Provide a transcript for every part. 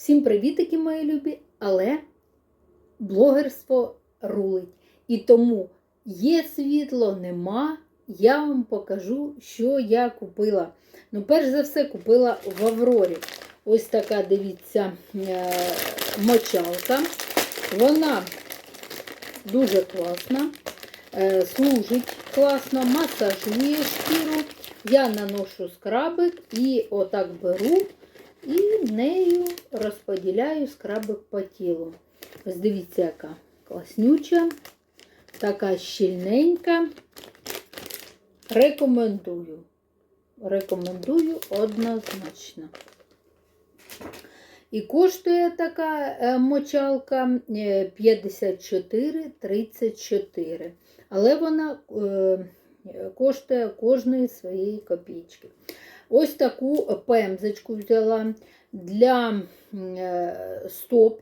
Всім привітики, мої любі, але блогерство рулить. І тому є світло, нема. Я вам покажу, що я купила. Ну, перш за все, купила в Аврорі. Ось така, дивіться, е, мочалка. Вона дуже класна, е, служить класно, масажує шкіру. Я наношу скрабик і отак беру і нею розподіляю скрабик по тілу. Ось дивіться, яка класнюча, така щільненька. Рекомендую. Рекомендую однозначно. І коштує така е, мочалка е, 54,34. Але вона е, коштує кожної своєї копійки. Ось таку пемзочку взяла для е, стоп.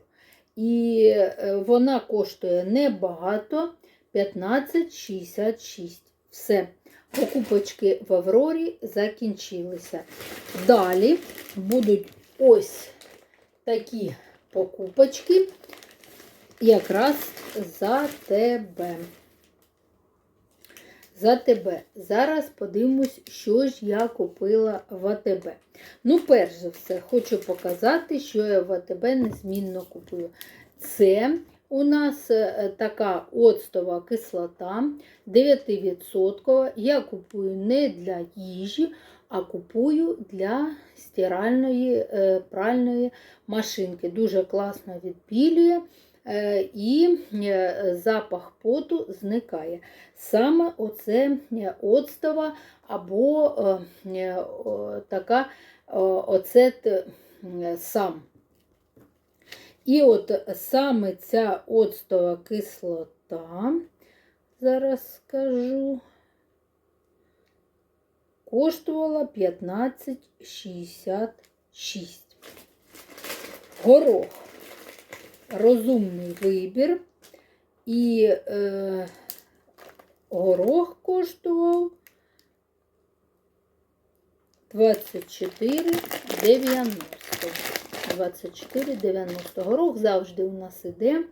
І е, вона коштує небагато 15,66. Все. Покупочки в Аврорі закінчилися. Далі будуть ось такі покупочки якраз за тебе. За тебе. Зараз подивимось, що ж я купила в АТБ. Ну, перш за все, хочу показати, що я в АТБ незмінно купую. Це у нас е, така оцтова кислота 9%. Я купую не для їжі, а купую для стиральної е, пральної машинки. Дуже класно відпілює і запах поту зникає. Саме оце оцтова або така оцет сам. І от саме ця оцтова кислота, зараз скажу, коштувала 15,66. Горох. Розумний вибір. І е, горох коштував 24,90. 24,90. Горох завжди у нас іде.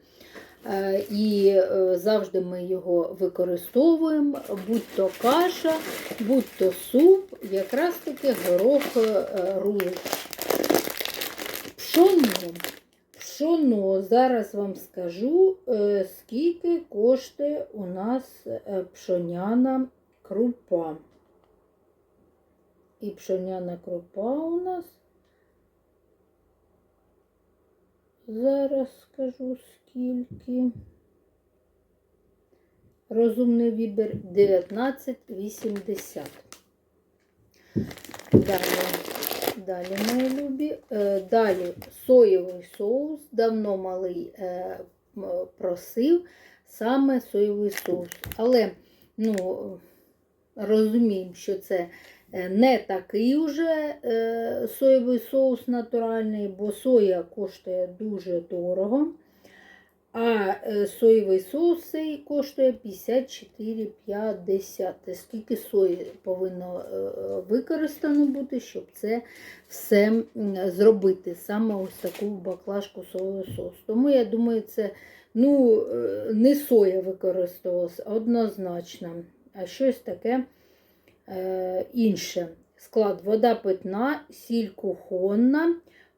е, І е, завжди ми його використовуємо, будь-то каша, будь-то суп, якраз таки горох е, рулить. Пшоно. Пшоно, зараз вам скажу, е, скільки коштує у нас е, пшоняна крупа. І пшоняна крупа у нас. Зараз скажу скільки. Розумний вибір 19,80. Далі, далі, мої любі. Е, Далі соєвий соус. Давно малий е, просив саме соєвий соус. Але, ну, розуміємо, що це е, не такий вже е, соєвий соус натуральний, бо соя коштує дуже дорого. А е, соєвий соус коштує 54,50. Скільки сої повинно е, використано бути, щоб це все зробити. Саме ось таку баклажку соєвого соусу. Тому я думаю, це ну, е, не соя використовувалася однозначно, а щось таке інше. Склад вода питна, сіль кухонна,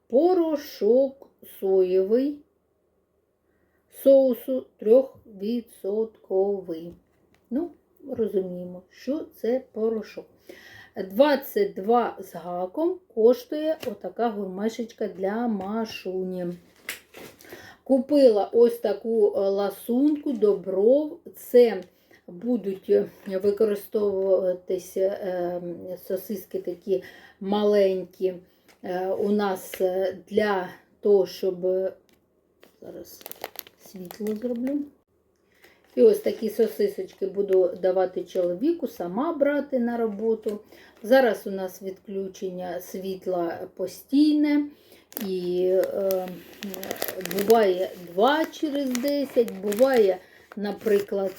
порошок соєвий соусу 3%. Ну, розуміємо, що це порошок. 22 з гаком коштує отака гурмешечка для машуні. Купила ось таку е, ласунку добров. Це будуть е, використовуватися е, сосиски такі маленькі у нас для того, щоб зараз світло зроблю. І ось такі сосисочки буду давати чоловіку, сама брати на роботу. Зараз у нас відключення світла постійне. І е, буває 2 через 10, буває, наприклад,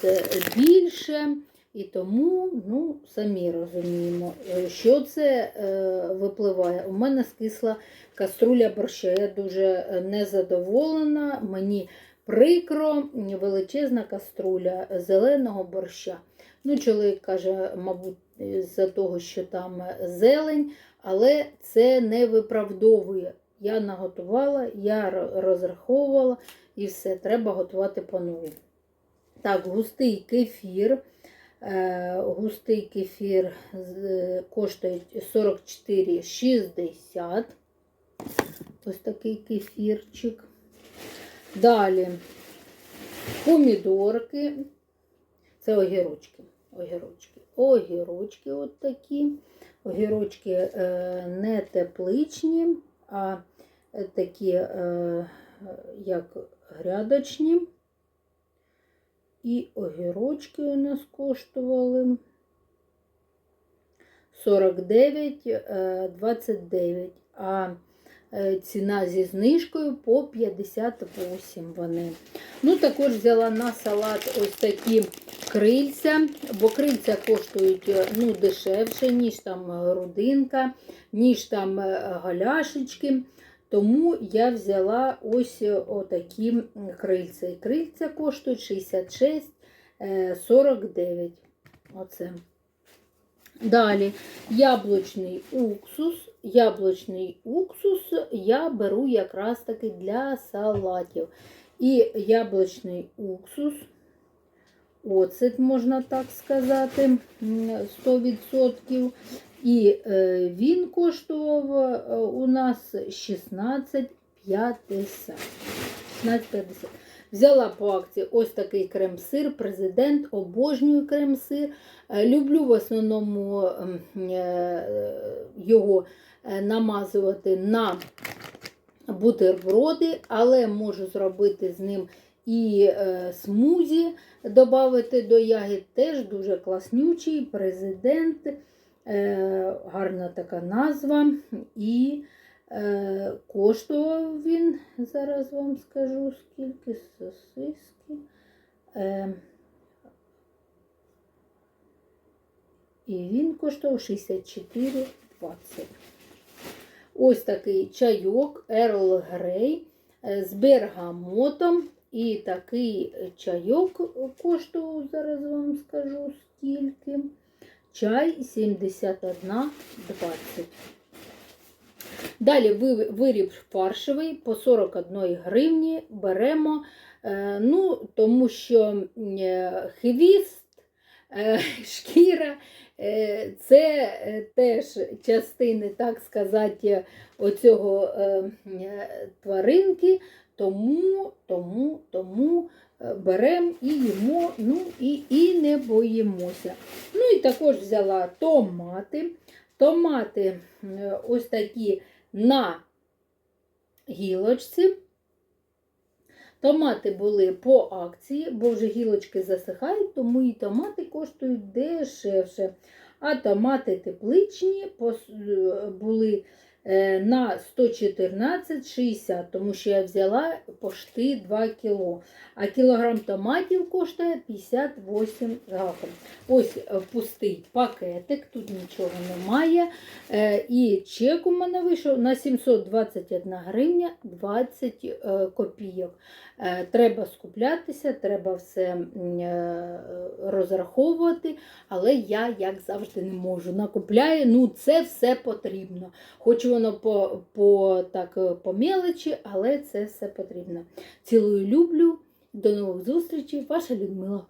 більше. І тому, ну, самі розуміємо, що це е, випливає. У мене скисла каструля борща. Я дуже незадоволена. Мені прикро, величезна каструля зеленого борща. Ну, чоловік каже, мабуть, з-за того, що там зелень, але це не виправдовує. Я наготувала, я розраховувала і все, треба готувати по-новому. Так, густий кефір. Е, густий кефір коштує 44,60. Ось такий кефірчик. Далі помідорки. Це огірочки. Огірочки. Огірочки от такі. Огірочки е, не тепличні, а е, такі, е, як грядочні. І огірочки у нас коштували 49,29, а е, ціна зі знижкою по 58 вони. Ну, також взяла на салат ось такі крильця, бо крильця коштують е, ну, дешевше, ніж там грудинка, ніж там е, галяшечки. Тому я взяла ось отакі крильця. І крильця коштують 66 е, 49. Оце. Далі яблучний уксус. Яблучний уксус я беру якраз таки для салатів. І яблучний уксус, оцет, можна так сказати, 100%. І е, він коштував е, у нас 16,50. 16,50. Взяла по акції ось такий крем-сир, президент, обожнюю крем-сир. Е, Люблю в основному ем, е, його е, намазувати на бутерброди, але можу зробити з ним і смузі, додати до ягід. Теж дуже класнючий президент. Гарна така назва. І коштував він, зараз вам скажу, скільки сосиски. Е, і він коштував 64,20. Ось такий чайок Ерл Грей е, з бергамотом. І такий чайок коштував, зараз вам скажу скільки. Чай 71,20. Далі виріб фаршевий по 41 гривні беремо, е, ну, тому що е, хвіст, е, шкіра це теж частини, так сказати, оцього тваринки, тому, тому, тому беремо і їмо, ну і, і не боїмося. Ну і також взяла томати. Томати ось такі на гілочці. Томати були по акції, бо вже гілочки засихають, тому і томати коштують дешевше. А томати тепличні е, були на 114,60, тому що я взяла пошти 2 кг. А кілограм томатів коштує 58 гривень. Ось е, пустий пакетик, тут нічого немає. Е, І чек у мене вийшов на 721 гривня 20 е, копійок. Е, Треба скуплятися, треба все е, розраховувати, але я, як завжди, не можу. Накупляю, ну це все потрібно. Хоч воно по, по, так, е, по мелочі, але це все потрібно. Цілую, люблю. До нових зустрічей, ваша Людмила.